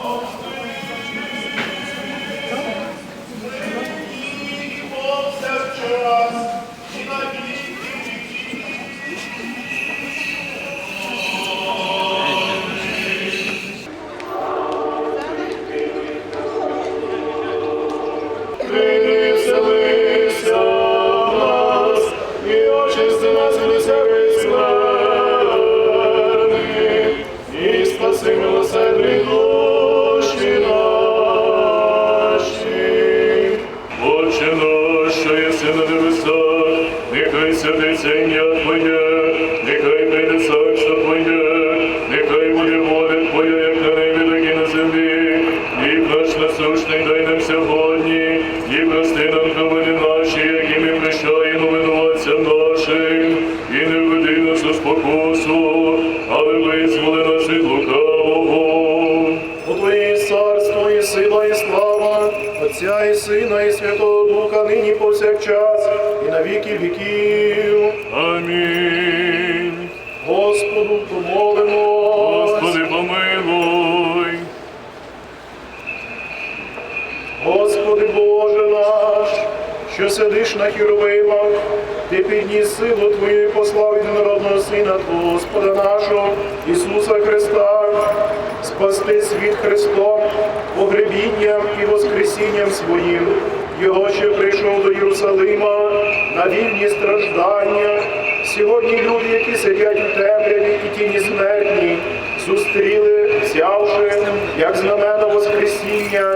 Oh. Амінь. Господу помолимо. Господи, помилуй. Господи Боже наш, що сидиш на хіровимах, ти підніс силу Твою і послав єдинородного Сина Твого, Господа нашого, Ісуса Христа, спасти світ Христом, погребінням і воскресінням своїм, Його, що прийшов до Єрусалима на вільні страждання. Сьогодні люди, які сидять у темряві і тіні смертні, зустріли, взявши, як знамена Воскресіння,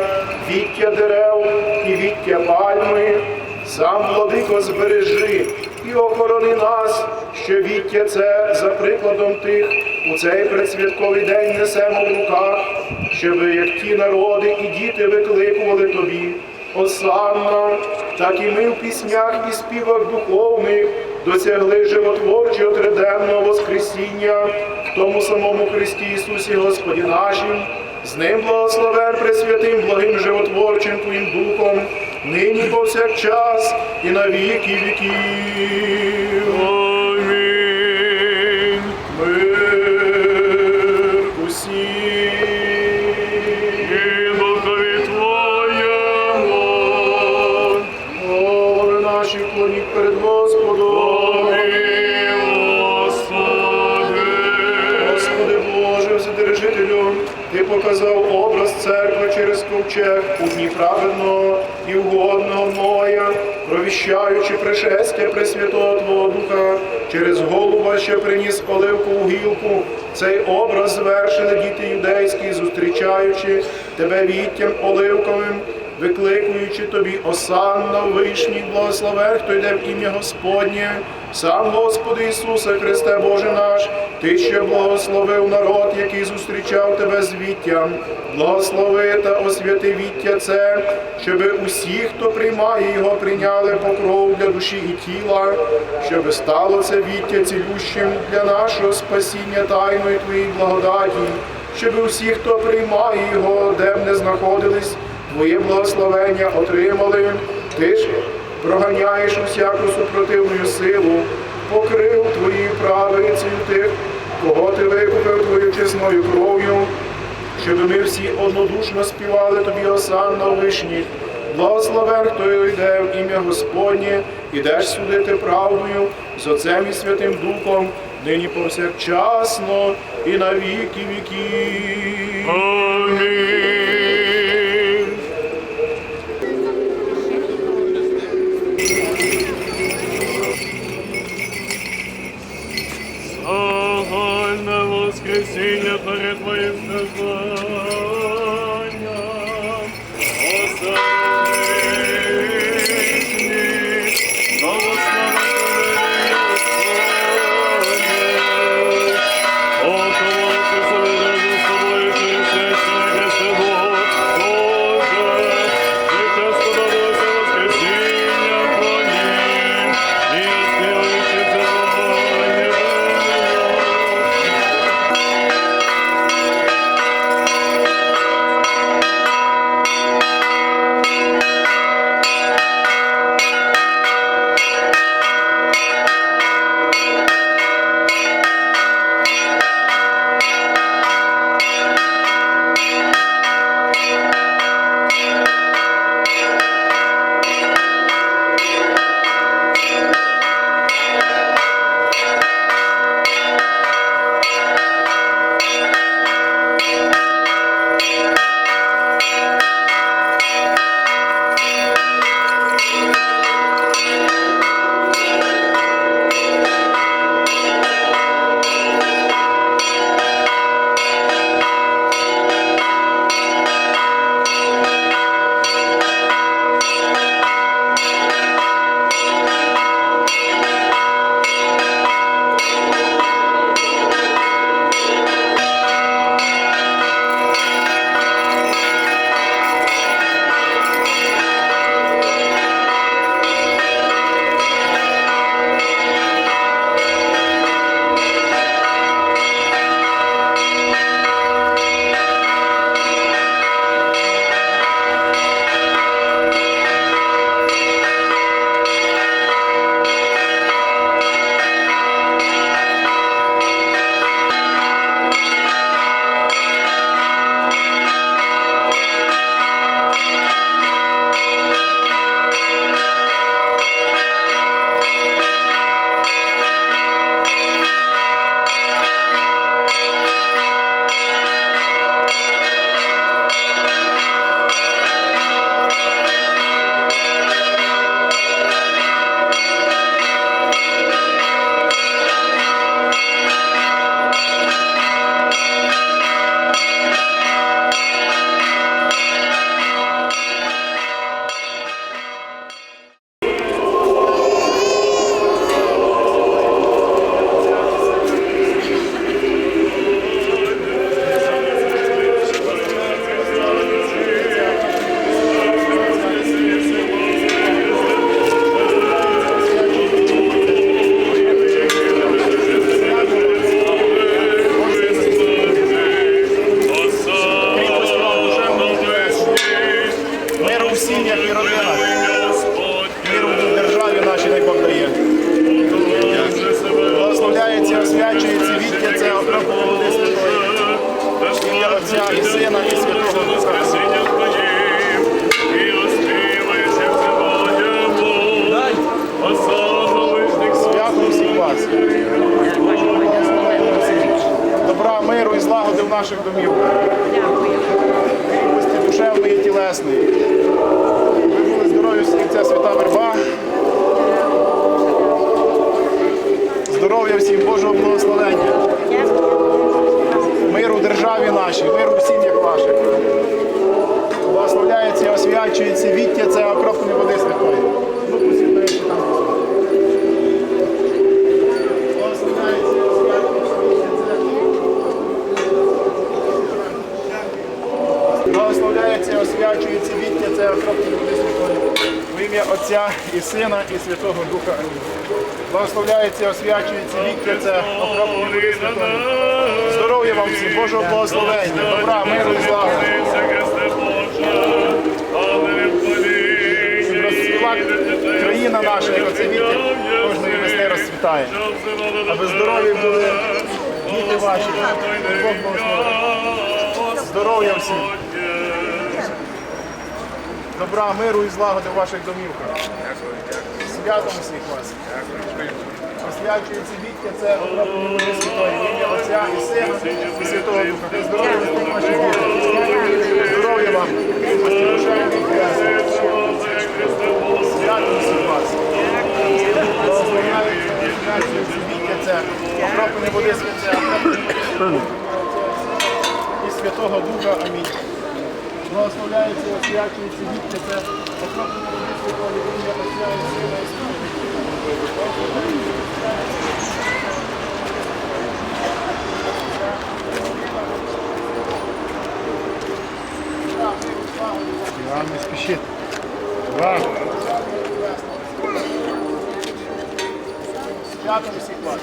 віття дерев і віття пальми, сам владико збережи і охорони нас, що віття це за прикладом тих у цей предсвятковий день несемо в руках, щоб як ті народи і діти викликували тобі. Осанна, так і ми в піснях і співах духовних досягли животворчого триденного Воскресіння в тому самому Христі Ісусі Господі нашим, з ним благословен Пресвятим, благим животворчим Твоїм Духом, нині повсякчас і на віки віків. Амінь. Ти показав образ церкви через ковчег у дні праведного і угодного моя, провіщаючи пришестя Пресвятого Твого Духа, через голуба, ще приніс оливкову гілку. Цей образ звершили діти юдейські, зустрічаючи тебе віттям оливковим, викликуючи тобі осанна вишній, благословен, хто йде в ім'я Господнє, сам Господи Ісусе Христе Боже наш, Ти що благословив народ, який зустрічав тебе з віттям, благослови та освяти віття це, щоби усі, хто приймає його, прийняли покров для душі і тіла, щоби стало це віття цілющим для нашого спасіння тайної Твоїй благодаті, щоби усі, хто приймає його, де б не знаходились, Твоє благословення отримали, ти ж проганяєш усяку супротивну силу, покрив твоєю правицею тих, кого ти викупив твоєю чесною кров'ю, щоб ми всі однодушно співали тобі осанна вишніх. Благословен, хто йде в ім'я Господнє, ідеш судити правдою з Отцем і Святим Духом, нині повсякчасно і на віки віків. Амінь. присвячує цивіття це обробка води святої. Ім'я Отця і Сина, і Святого Духа. Добра, миру і злагоди наших домівках. Благословляється і освячується віття, це окропної води святої. В ім'я Отця і Сина, і Святого Духа. Благословляється освячується віття, це окропної води святої. Здоров'я вам всім, Божого благословення, добра, миру і. Щоб країна наша, як оце вітер, кожної весни розцвітає. Аби здорові були діти ваші, Бог. Здоров'я всім. Добра, миру і злагоди в ваших домівках. Святом всіх вас. Освячується віття, це святої, ім'я Отця і Сина і Святого Духа. Здоров'я всіх ваших дітей. Здоров'я вам. Святом всіх вас. Освячується віття, це окропні води води і Святого Духа. Амінь. Благословляється і освячується віття, це святої, в ім'я Отця і Сина і Вам не спішіть. Вам. Святом всіх вас.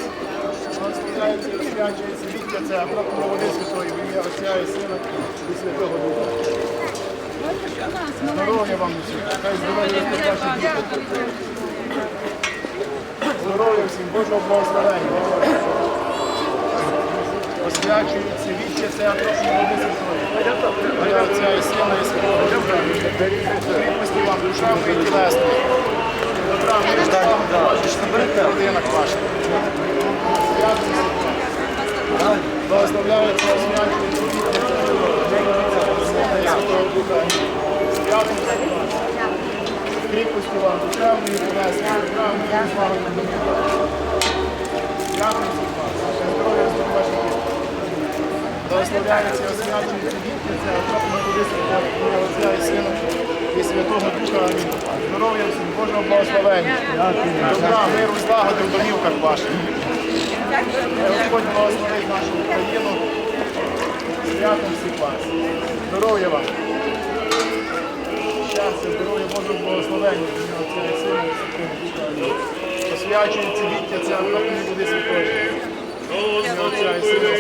І освячується віття, це окропні води святої, в ім'я Отця і і Святого Духа. Вам усім. Хай здоров'я ваші діти. Здоров'я всім, Божого благословення. Освячується віття, це окропні води святої. В ім'я Отця і Сина і Святого Духа. Вам душевної і тілесної. Добра, миру, слави в родинах ваших. Свято всіх вас. Благословляється, освячується віття, це Сина і Святого Духа. Свято всіх вас. Кріпості вам, душевної тілесної. Добра, миру, слави ваших. Свято всіх вас. Здоров'я з ваших дітей. Благословляється і освячується віття, це святої, в ім'я Отця і Сина і Святого Духа. Амінь. Здоров'я всім, Божого благословення. Добра, миру, злагоди в домівках ваших. Господь благословить нашу Україну. Святом всіх вас. Здоров'я вам. Щастя, здоров'я, Божого благословення. В ім'я Отця і Сина і Святого Духа. Амінь. Освячується віття, це окропне буде святої. Отця і.